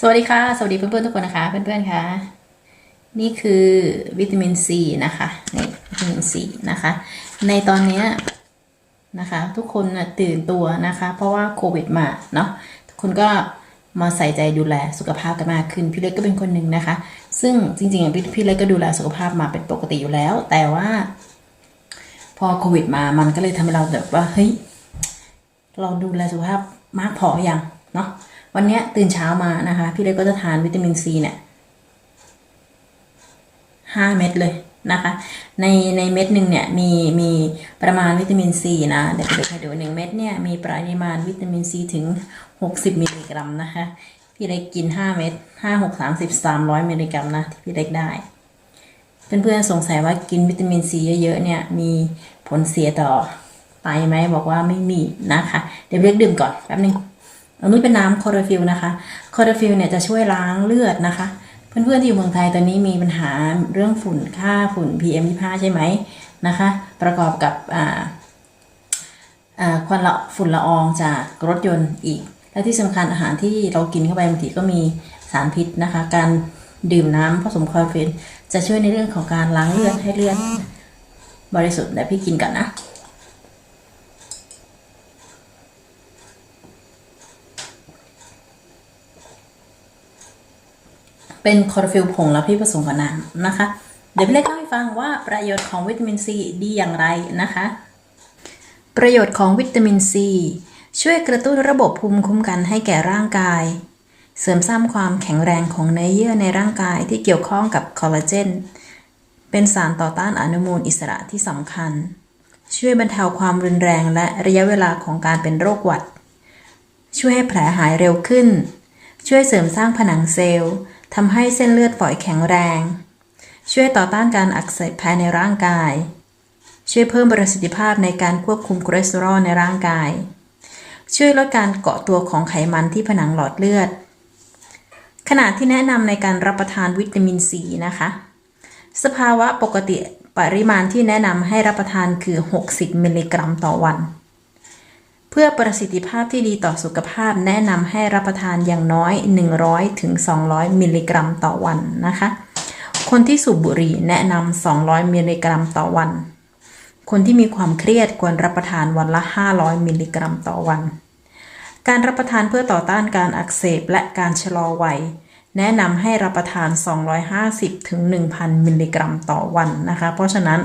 สวัสดีค่ะ สวัสดีเพื่อนๆทุกคนนะคะ เพื่อนๆค่ะ นี่คือวิตามินซีนะคะนี่วิตามินซีนะคะ ในตอนนี้นะคะ ทุกคนนะตื่นตัวนะคะ เพราะว่าโควิดมาเนาะทุกคนก็มาใส่ใจดูแลสุขภาพกันมากขึ้น พี่เล็กก็เป็นคนหนึ่งนะคะ ซึ่งจริงๆพี่พี่เล็กก็ดูแลสุขภาพมาเป็นปกติอยู่แล้ว แต่ว่า พอโควิดมามันก็เลยทำให้เราแบบว่าเฮ้ยเราดูแลสุขภาพมากพออย่างเนาะ วันนี้ตื่นเช้ามานะคะ พี่เล็กก็จะทานวิตามินซีเนี่ยห้าเม็ดเลยนะคะ ในในเม็ดหนึ่งเนี่ยมีมีประมาณวิตามินซีนะเดี๋ยวพี่เล็กให้ดูหนึ่งเม็ดเนี่ยมีปริมาณวิตามินซีถึง60มิลลิกรัมนะคะ พี่เล็กกิน5เม็ด5 6 30 300มิลลิกรัมนะที่พี่เล็กได้เพื่อนๆสงสัยว่ากินวิตามินซีเยอะๆเนี่ยมีผลเสียต่อไตไหมบอกว่าไม่มีนะคะ เดี๋ยวเรียกดื่มก่อนแป๊บนึง อันนี้เป็นน้ำคอร์ฟิลนะคะคอร์ฟิลเนี่ยจะช่วยล้างเลือดนะคะ เพื่อนๆที่อยู่เมืองไทยตอนนี้มีปัญหาเรื่องฝุ่นค่าฝุ่น PM 25ใช่ไหมนะคะ ประกอบกับควันละฝุ่นละอองจากรถยนต์อีก และที่สำคัญอาหารที่เรากินเข้าไปบางทีก็มีสารพิษนะคะ การดื่มน้ำผสมคอโรฟิลจะช่วยในเรื่องของการล้างเลือดให้เลือดบริสุทธิ์แต่พี่กินก่อนนะ เป็นคอโรฟิลผงแล้วพี่ผสมกับน้ำนะคะ เดี๋ยวพี่เล็กเล่าให้ฟังว่าประโยชน์ของวิตามินซีดีอย่างไรนะคะ ประโยชน์ของวิตามินซีช่วยกระตุ้นระบบภูมิคุ้มกันให้แก่ร่างกาย เสริมสร้างความแข็งแรงของเนื้อเยื่อในร่างกายที่เกี่ยวข้องกับคอลลาเจน เป็นสารต่อต้านอนุมูลอิสระที่สำคัญ ช่วยบรรเทาความรุนแรงและระยะเวลาของการเป็นโรคหวัด ช่วยให้แผลหายเร็วขึ้น ช่วยเสริมสร้างผนังเซลล์ ทำให้เส้นเลือดฝอยแข็งแรง ช่วยต่อต้านการอักเสบภายในร่างกาย ช่วยเพิ่มประสิทธิภาพในการควบคุมคอเลสเตอรอลในร่างกาย ช่วยลดการเกาะตัวของไขมันที่ผนังหลอดเลือด ขณะที่แนะนำในการรับประทานวิตามินซีนะคะ สภาวะปกติปริมาณที่แนะนำให้รับประทานคือ 60 มิลลิกรัมต่อวัน เพื่อประสิทธิภาพที่ดีต่อสุขภาพแนะนำให้รับประทานอย่างน้อย 100ถึง200 มิลลิกรัมต่อวันนะคะ คนที่สูบบุหรี่แนะนำ200 มิลลิกรัมต่อวัน คนที่มีความเครียดควรรับประทานวันละ 500 มิลลิกรัมต่อวัน การรับประทานเพื่อต่อต้านการอักเสบและการชะลอวัยแนะนำให้รับประทาน 250ถึง1,000 มิลลิกรัมต่อวันนะคะ เพราะฉะนั้น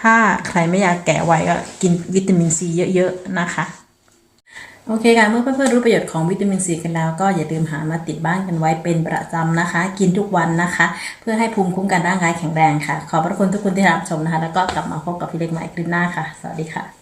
ถ้าใครไม่อยากแก่ไวก็กินวิตามินซีเยอะๆนะคะ โอเคค่ะ เมื่อเพื่อนๆรู้ประโยชน์ของวิตามินซีกันแล้ว ก็อย่าลืมหามาติดบ้านกันไว้เป็นประจำนะคะ กินทุกวันนะคะ เพื่อให้ภูมิคุ้มกันร่างกายแข็งแรงค่ะ ขอบพระคุณทุกคนที่รับชมนะคะ แล้วก็กลับมาพบกับพี่เล็กใหม่คลิปหน้าค่ะ สวัสดีค่ะ